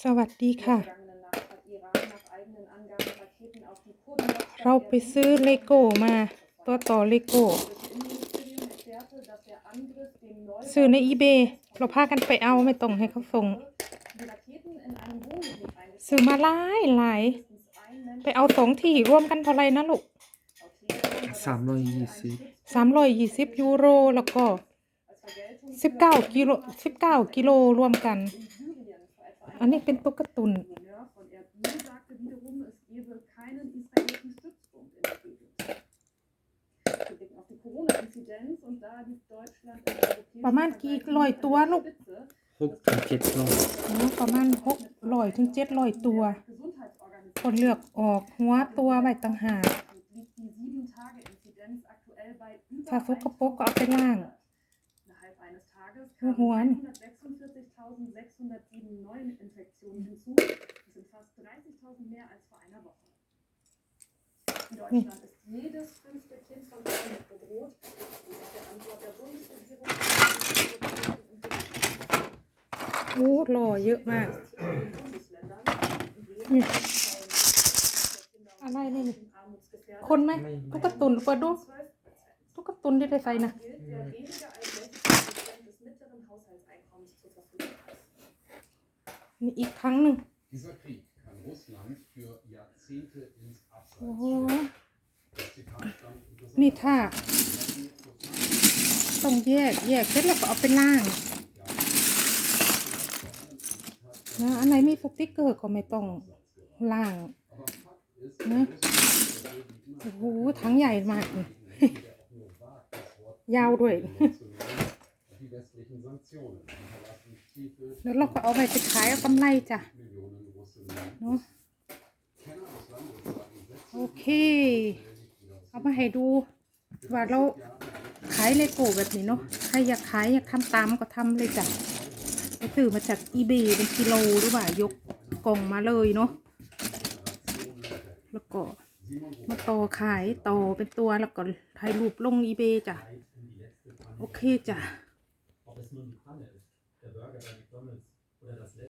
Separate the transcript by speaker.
Speaker 1: สวัสดีค่ะ เราไปซื้อเลโก้มา ตัวต่อเลโก้ซื้อในอีเบเราพากันไปเอาไม่ตรงให้เขาส่งซื้อมาหลายหลายไปเอาสองที่ร่วมกันเท่าไรนะลูก
Speaker 2: สามร้อยยี่สิบ
Speaker 1: สามร้อยยี่สิบยูโรแล้วก็สิบเก้ากิโลสิบเก้ากิโลรวมกัน อันนี้เป็นตุ๊กตุน ประมาณกี่ลอยตัวลูก
Speaker 2: หกถึงเจ็ดลอย
Speaker 1: ประมาณหกลอยถึงเจ็ดลอยตัวคนเลือกออกหัวตัวใบต่างหากถ้าฟุกกระปกก็เอาไปล่าง eines Tages kamen 146.607 neuen Infektionen hinzu. Das sind fast 30.000 mehr als vor einer Woche. In Deutschland ist jedes fünfte Kind von Armut bedroht. Das ist der Antwort der Bundesregierung. โอ้หล่อเยอะมากอะไรนี่นี่คนไหมตุ๊กตุนเปิดดูตุ๊กตุนที่ได้ใส่นะ gilt, wer weniger als นี่อีกครั้งหนึ่ง โอ้โหนี่ถ้าต้องแยกแยกเสร็จแล้วก็เอาไปล่าง นะอันไหนมีสติกเกอร์ก็ไม่ต้องล่างนะโอ้โหทั้งใหญ่มาก ยาวด้วย die westlichen Sanktionen n a e t e ล้วเราก็เอาไปขายเอากำไรจ้ะ Millionen Russen. เนาะ k a a r h e โอเค เอามาให้ดูว่าเราขายเลโก้แบบนี้เนาะใครอยากขายอยากทำตามก็ทำเลยจ้ะไปซือมาจากอีเบเป็นกิโลหรือเปล่า ยกกล่องมาเลยเนาะแล้วก็มาต่อขายต่อเป็นตัวแล้วก็ถ่ายรูปลงอีเบจ้ะ โอเคจ้ะ nur die Panne ist, der Burger bei McDonalds oder das Letzte.